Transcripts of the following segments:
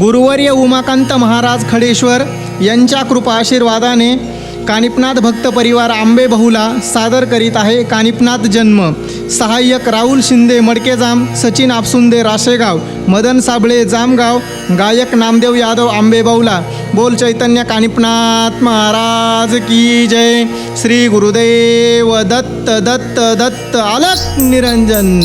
गुरुवर्य उमाकांत महाराज खडेश्वर यांच्या कृपा आशीर्वादाने कानिपनाथ भक्त परिवार आंबे बहुला सादर करीत आहे कानिपनाथ जन्म. सहाय्यक राहुल शिंदे मडकेजाम सचिन आपसुंदे राशेगाव मदन साबळे जामगाव गायक नामदेव यादव आंबे बहुला. बोल चैतन्य कानिपनाथ महाराज की जय. श्री गुरुदेव दत्त दत्त दत्त आलक निरंजन.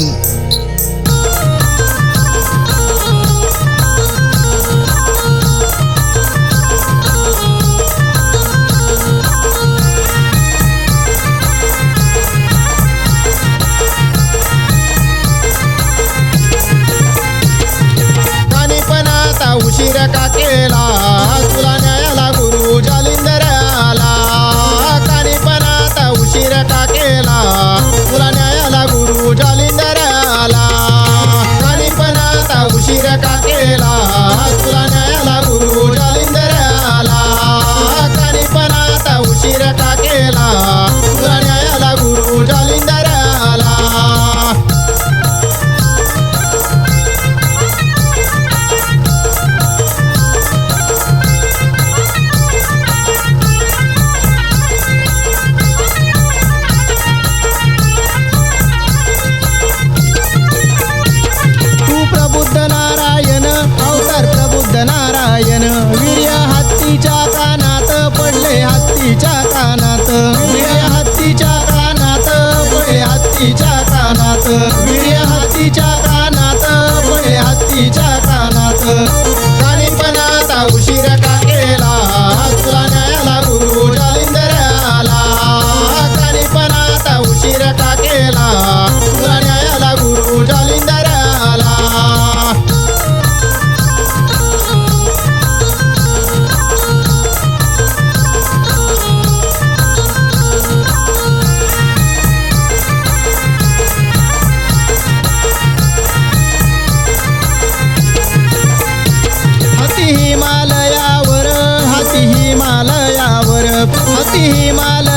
love. हाती माल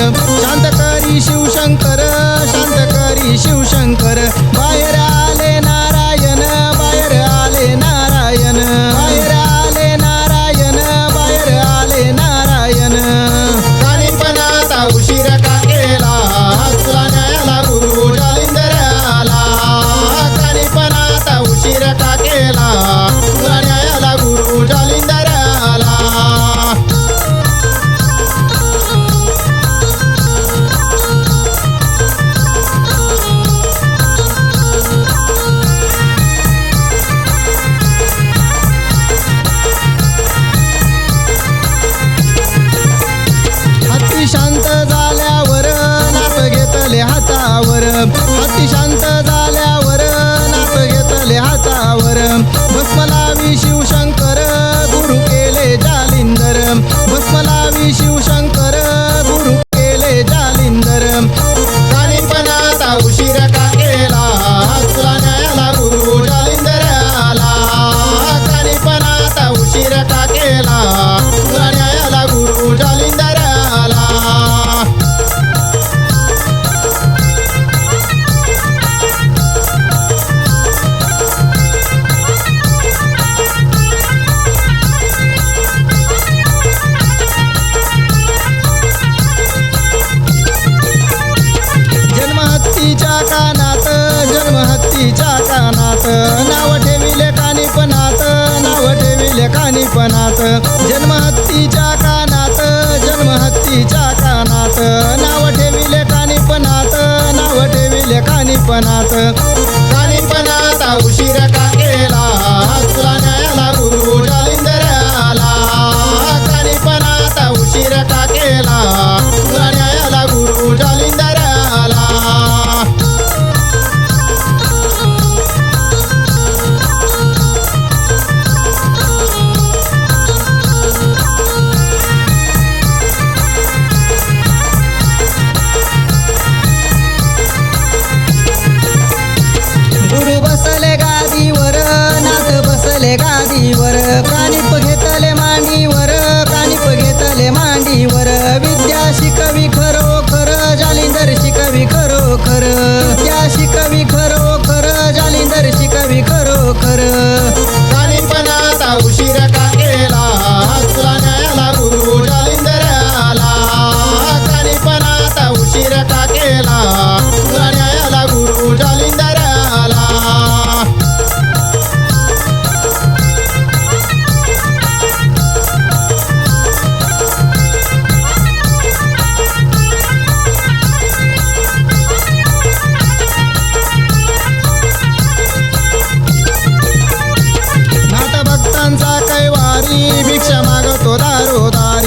शांतकारी शिवशंकर वेला तुला न्यायाला गुरु जालिंदर आला त्याने पण आता उशीर टाकेला तुला न्यायाला गुरु आला जन्महत्तीच्या कान तिच्या कानात. नाव ठेविले कानीपणात नाव ठेविले जन्म हत्तीच्या कानात. जन्म हत्तीच्या कानात. नाव ठेविले कानीपणात नाव ठेविले कानीपणात कानीपणात उशीर का केला?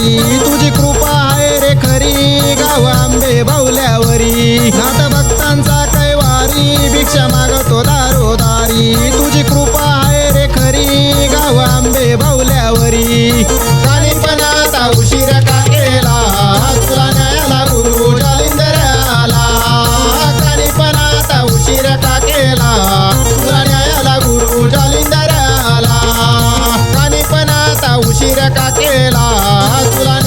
वारी तुझी कृपा आहे रे खरी. गाव आंबे बावल्यावरी नात भक्तांचा कैवारी भिक्षा मागतो दारोदारी. तुझी कृपा आहे रे खरी गाव आंबे बावल्यावरी कालीपणा आता उशिरा शिरका केला. तुला